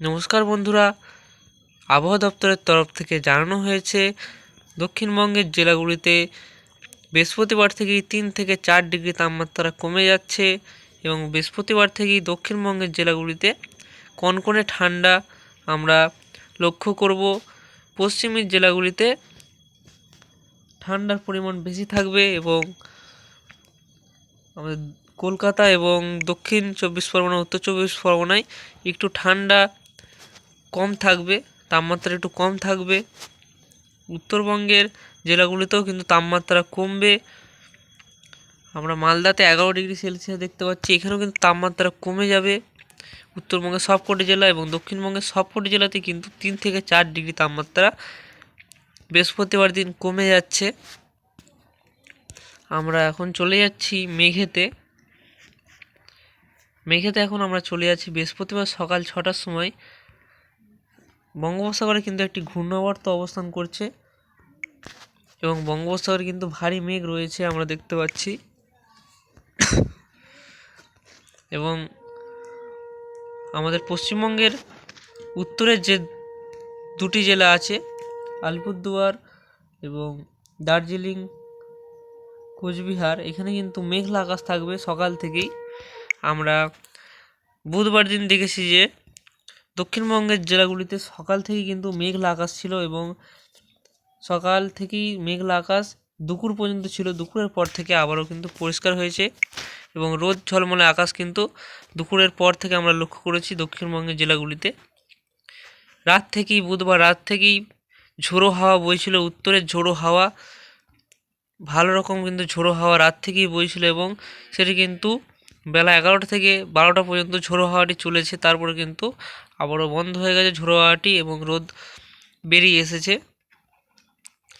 নমস্কার বন্ধুরা। আবহাওয়া দপ্তরের তরফ থেকে জানানো হয়েছে, দক্ষিণবঙ্গের জেলাগুলিতে বৃহস্পতিবার থেকেই তিন থেকে চার ডিগ্রি তাপমাত্রা কমে যাচ্ছে এবং বৃহস্পতিবার থেকেই দক্ষিণবঙ্গের জেলাগুলিতে কনকনে ঠান্ডা আমরা লক্ষ্য করব। পশ্চিমের জেলাগুলিতে ঠান্ডার পরিমাণ বেশি থাকবে এবং আমাদের কলকাতা এবং দক্ষিণ চব্বিশ পরগনা, উত্তর চব্বিশ পরগনায় একটু ঠান্ডা কম থাকবে, তাপমাত্রা একটু কম থাকবে। উত্তরবঙ্গের জেলাগুলিতেও কিন্তু তাপমাত্রা কমবে। আমরা মালদাতে এগারো ডিগ্রি সেলসিয়াস দেখতে পাচ্ছি, এখানেও কিন্তু তাপমাত্রা কমে যাবে। উত্তরবঙ্গের সবকটি জেলা এবং দক্ষিণবঙ্গের সবকটি জেলাতে কিন্তু তিন থেকে চার ডিগ্রি তাপমাত্রা বৃহস্পতিবার দিন কমে যাচ্ছে। আমরা এখন চলে যাচ্ছি মেঘেতে। মেঘেতে এখন আমরা চলে যাচ্ছি বৃহস্পতিবার সকাল ছটার সময়। বঙ্গোপসাগরে কিন্তু একটি ঘূর্ণাবর্ত অবস্থান করছে এবং বঙ্গোপসাগরে কিন্তু ভারী মেঘ রয়েছে আমরা দেখতে পাচ্ছি। এবং আমাদের পশ্চিমবঙ্গের উত্তরের যে দুটি জেলা আছে, আলিপুরদুয়ার এবং দার্জিলিং, কোচবিহার, এখানে কিন্তু মেঘলা আকাশ থাকবে সকাল থেকেই। আমরা বুধবার দিন দেখেছি যে দক্ষিণবঙ্গের জেলাগুলিতে সকাল থেকেই কিন্তু মেঘলা আকাশ ছিল এবং সকাল থেকেই মেঘলা আকাশ দুপুর পর্যন্ত ছিল। দুপুরের পর থেকে আবারও কিন্তু পরিষ্কার হয়েছে এবং রোদ ঝলমলে আকাশ কিন্তু দুপুরের পর থেকে আমরা লক্ষ্য করেছি দক্ষিণবঙ্গের জেলাগুলিতে। রাত থেকেই, বুধবার রাত থেকেই ঝোড়ো হাওয়া বইছিল উত্তরের ঝোড়ো হাওয়া, ভালো রকম কিন্তু ঝোড়ো হাওয়া রাত থেকেই বইছিল এবং সেটি কিন্তু বেলা এগারোটা থেকে বারোটা পর্যন্ত ঝোড়ো হাওয়াটি চলেছে, তারপরে কিন্তু আবারও বন্ধ হয়ে গেছে ঝোড়ো হাওয়াটি এবং রোদ বেরিয়ে এসেছে।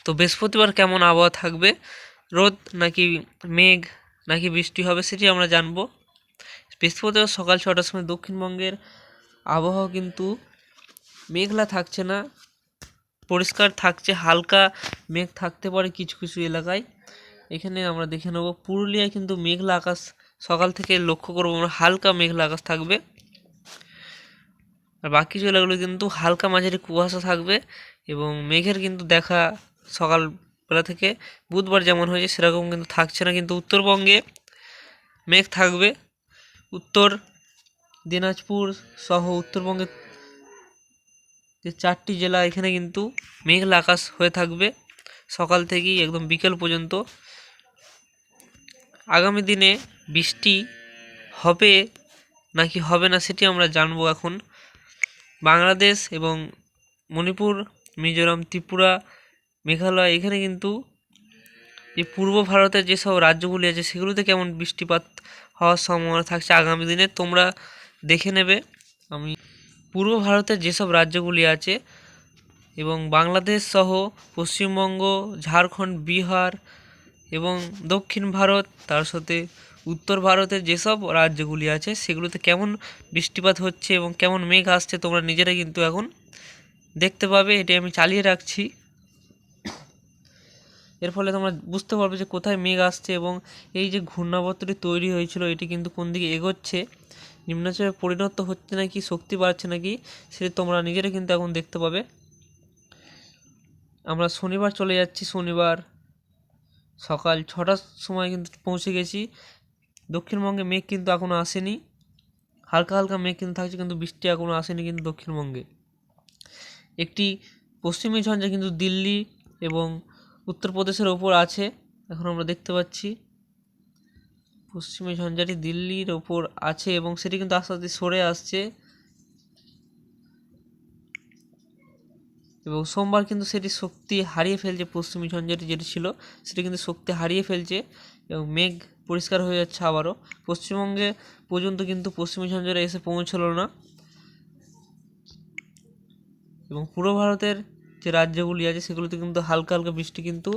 তো বৃহস্পতিবার কেমন আবহাওয়া থাকবে? রোদ নাকি মেঘ নাকি বৃষ্টি হবে সেটি আমরা জানব। বৃহস্পতিবার সকাল ছটার সময় দক্ষিণবঙ্গের আবহাওয়া কিন্তু মেঘলা থাকছে না, পরিষ্কার থাকছে, হালকা মেঘ থাকতে পারে কিছু কিছু এলাকায়। এখানে আমরা দেখে নেব, পুরুলিয়ায় কিন্তু মেঘলা আকাশ সকাল থেকে লক্ষ্য করব আমরা হালকা মেঘলা আকাশ থাকবে। আর বাকি জেলাগুলো কিন্তু হালকা মাঝারি কুয়াশা থাকবে এবং মেঘের কিন্তু দেখা সকালবেলা থেকে বুধবার যেমন হয়েছে সেরকম কিন্তু থাকছে না। কিন্তু উত্তরবঙ্গে মেঘ থাকবে। উত্তর দিনাজপুর সহ উত্তরবঙ্গের যে চারটি জেলা, এখানে কিন্তু মেঘলা আকাশ হয়ে থাকবে সকাল থেকেই একদম বিকেল পর্যন্ত। আগামী দিনে বৃষ্টি হবে নাকি হবে না সেটি আমরা জানব এখন। বাংলাদেশ এবং মণিপুর, মিজোরাম, ত্রিপুরা, মেঘালয়, এখানে কিন্তু যে পূর্ব ভারতের যেসব রাজ্যগুলি আছে, সেগুলোতে কেমন বৃষ্টিপাত হওয়ার সম্ভাবনা থাকছে আগামী দিনে তোমরা দেখে নেবে। আমি পূর্ব ভারতের যেসব রাজ্যগুলি আছে এবং বাংলাদেশ সহ পশ্চিমবঙ্গ, ঝাড়খণ্ড, বিহার এবং দক্ষিণ ভারত, তার সাথে উত্তর ভারতের যেসব রাজ্যগুলি আছে, সেগুলোতে কেমন বৃষ্টিপাত হচ্ছে এবং কেমন মেঘ আসছে তোমরা নিজেরা কিন্তু এখন দেখতে পাবে। এটি আমি চালিয়ে রাখছি। এর ফলে তোমরা বুঝতে পারবে যে কোথায় মেঘ আসছে এবং এই যে ঘূর্ণাবর্তটি তৈরি হয়েছিল, এটি কিন্তু কোন দিকে এগোচ্ছে, নিম্নচাপে পরিণত হচ্ছে নাকি, শক্তি বাড়ছে নাকি, সেটি তোমরা নিজেরা কিন্তু এখন দেখতে পাবে। আমরা শনিবার চলে যাচ্ছি, শনিবার সকাল ছটার সময় কিন্তু পৌঁছে গেছি। দক্ষিণবঙ্গে মেঘ কিন্তু এখনও আসেনি। হালকা হালকা মেঘ কিন্তু থাকছে, কিন্তু বৃষ্টি এখনও আসেনি কিন্তু দক্ষিণবঙ্গে। একটি পশ্চিমী ঝঞ্ঝা কিন্তু দিল্লি এবং উত্তরপ্রদেশের ওপর আছে, এখন আমরা দেখতে পাচ্ছি। পশ্চিমী ঝঞ্ঝাটি দিল্লির ওপর আছে এবং সেটি কিন্তু আস্তে আস্তে সরে আসছে। এবং সোমবার কিন্তু সেটি শক্তি হারিয়ে ফেলছে পশ্চিমী ঝঞ্ঝাটি যেটি ছিল, সেটি কিন্তু শক্তি হারিয়ে ফেলছে এবং মেঘ পরিষ্কার হয়ে যাচ্ছে আবারও। পশ্চিমবঙ্গে পর্যন্ত কিন্তু পশ্চিমী ঝঞ্ঝাটা এসে পৌঁছলো না। এবং পূর্ব ভারতের যে রাজ্যগুলি আছে, সেগুলোতে কিন্তু হালকা হালকা বৃষ্টি কিন্তু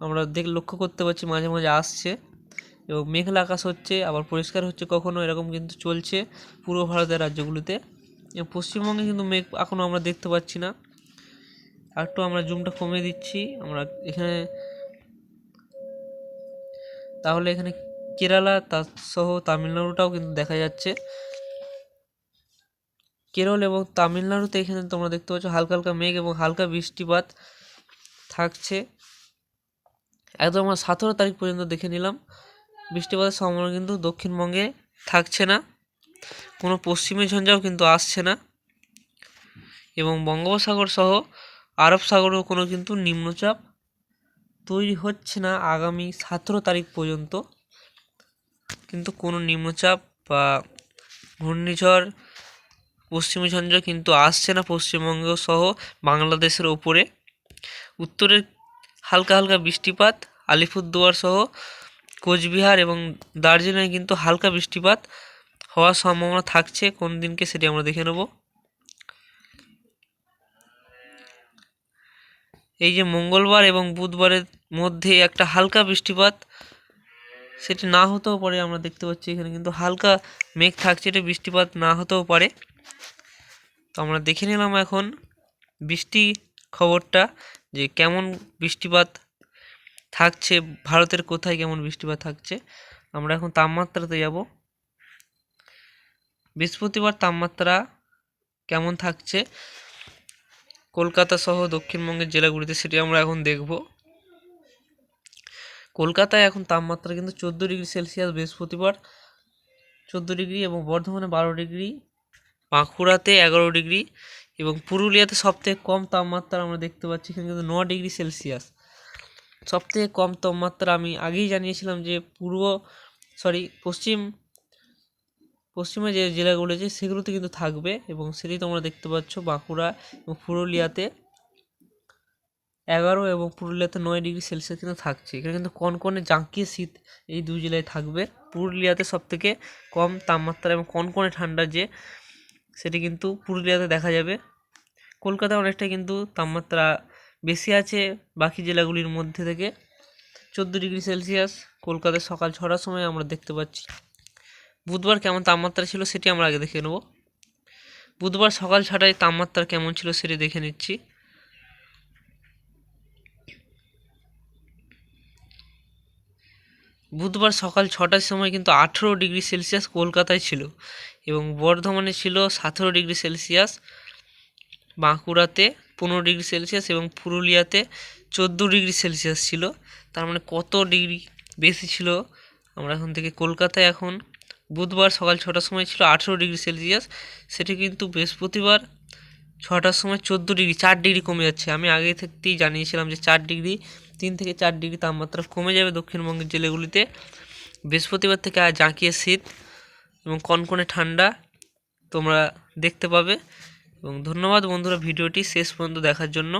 আমরা দেখ, লক্ষ্য করতে পারছি, মাঝে মাঝে আসছে। এবং মেঘলা আকাশ হচ্ছে, আবার পরিষ্কার হচ্ছে কখনও এরকম কিন্তু চলছে পূর্ব ভারতের রাজ্যগুলিতে। এবং পশ্চিমবঙ্গে কিন্তু মেঘ এখনও আমরা দেখতে পাচ্ছি না। একটু আমরা জুমটা কমিয়ে দিচ্ছি। আমরা এখানে তাহলে এখানে কেরালা, তা সহ তামিলনাড়ুটাও কিন্তু দেখা যাচ্ছে। কেরল এবং তামিলনাড়ুতে এখানে তোমরা দেখতে পাচ্ছ হালকা হালকা মেঘ এবং হালকা বৃষ্টিপাত থাকছে। একদম আমরা সতেরো তারিখ পর্যন্ত দেখে নিলাম। বৃষ্টিপাতের সম্ভাবনা কিন্তু দক্ষিণবঙ্গে থাকছে না। কোনো পশ্চিমী ঝঞ্ঝাও কিন্তু আসছে না। এবং বঙ্গোপসাগর সহ আরব সাগরেও কোনো কিন্তু নিম্নচাপ তৈরি হচ্ছে না আগামী সতেরো তারিখ পর্যন্ত। কিন্তু কোনো নিম্নচাপ বা ঘূর্ণিঝড় পশ্চিমী ঝঞ্ঝা কিন্তু আসছে না পশ্চিমবঙ্গ সহ বাংলাদেশের ওপরে। উত্তরের হালকা হালকা বৃষ্টিপাত, আলিপুরদুয়ার সহ কোচবিহার এবং দার্জিলিংয়ে কিন্তু হালকা বৃষ্টিপাত হওয়ার সম্ভাবনা থাকছে। কোন দিনকে সেটি আমরা দেখে নেব। এই যে মঙ্গলবার এবং বুধবারের মধ্যে একটা হালকা বৃষ্টিপাত, সেটি না হতেও পারে, আমরা দেখতে পাচ্ছি এখানে কিন্তু হালকা মেঘ থাকছে, এটা বৃষ্টিপাত না হতেও পারে। তো আমরা দেখে নিলাম এখন বৃষ্টি খবরটা, যে কেমন বৃষ্টিপাত থাকছে, ভারতের কোথায় কেমন বৃষ্টিপাত থাকছে। আমরা এখন তাপমাত্রাতে যাব। বৃহস্পতিবার তাপমাত্রা কেমন থাকছে? কলকাতা সহ দক্ষিণবঙ্গের জেলাগুলিতে সেটি আমরা এখন দেখব। কলকাতায় এখন তাপমাত্রা কিন্তু চোদ্দ ডিগ্রি সেলসিয়াস বৃহস্পতিবার, চোদ্দ ডিগ্রি এবং বর্ধমানে বারো ডিগ্রি, বাঁকুড়াতে এগারো ডিগ্রি এবং পুরুলিয়াতে সবথেকে কম তাপমাত্রা আমরা দেখতে পাচ্ছি, এখানে কিন্তু ন ডিগ্রি সেলসিয়াস। সবথেকে কম তাপমাত্রা আমি আগেই জানিয়েছিলাম যে পূর্ব সরি পশ্চিম পশ্চিমে যে জেলাগুলো আছে সেগুলোতে কিন্তু থাকবে এবং সেটি তোমরা দেখতে পাচ্ছ বাঁকুড়া এবং পুরুলিয়াতে এগারো এবং পুরুলিয়াতে নয় ডিগ্রি সেলসিয়াস কিন্তু থাকছে। এখানে কিন্তু কনকনে জাঁকিয়ে শীত এই দুই জেলায় থাকবে। পুরুলিয়াতে সবথেকে কম তাপমাত্রা এবং কনকনে ঠান্ডা যে, সেটি কিন্তু পুরুলিয়াতে দেখা যাবে। কলকাতায় অনেকটা কিন্তু তাপমাত্রা বেশি আছে বাকি জেলাগুলির মধ্যে থেকে। চোদ্দ ডিগ্রি সেলসিয়াস কলকাতায় সকাল ছটার সময় আমরা দেখতে পাচ্ছি। বুধবার কেমন তাপমাত্রা ছিল সেটি আমরা আগে দেখে নেব। বুধবার সকাল ছটায় তাপমাত্রা কেমন ছিল সেটি দেখে নিচ্ছি। বুধবার সকাল ছটার সময় কিন্তু আঠেরো ডিগ্রি সেলসিয়াস কলকাতায় ছিল এবং বর্ধমানে ছিল সতেরো ডিগ্রি সেলসিয়াস, বাঁকুড়াতে পনেরো ডিগ্রি সেলসিয়াস এবং পুরুলিয়াতে চোদ্দ ডিগ্রি সেলসিয়াস ছিল। তার মানে কত ডিগ্রি বেশি ছিল? আমরা এখন থেকে কলকাতায় এখন বুধবার সকাল ছটার সময় ছিল আঠেরো ডিগ্রি সেলসিয়াস। সেটি কিন্তু বৃহস্পতিবার ছটার সময় চোদ্দ ডিগ্রি, চার ডিগ্রি কমে যাচ্ছে। আমি আগে থেকেই জানিয়েছিলাম যে চার ডিগ্রি, তিন থেকে চার ডিগ্রি তাপমাত্রা কমে যাবে দক্ষিণবঙ্গের জেলাগুলিতে। বৃহস্পতিবার থেকে আর জাঁকিয়ে শীত এবং কনকনে ঠান্ডা তোমরা দেখতে পাবে। এবং ধন্যবাদ বন্ধুরা ভিডিওটি শেষ পর্যন্ত দেখার জন্য।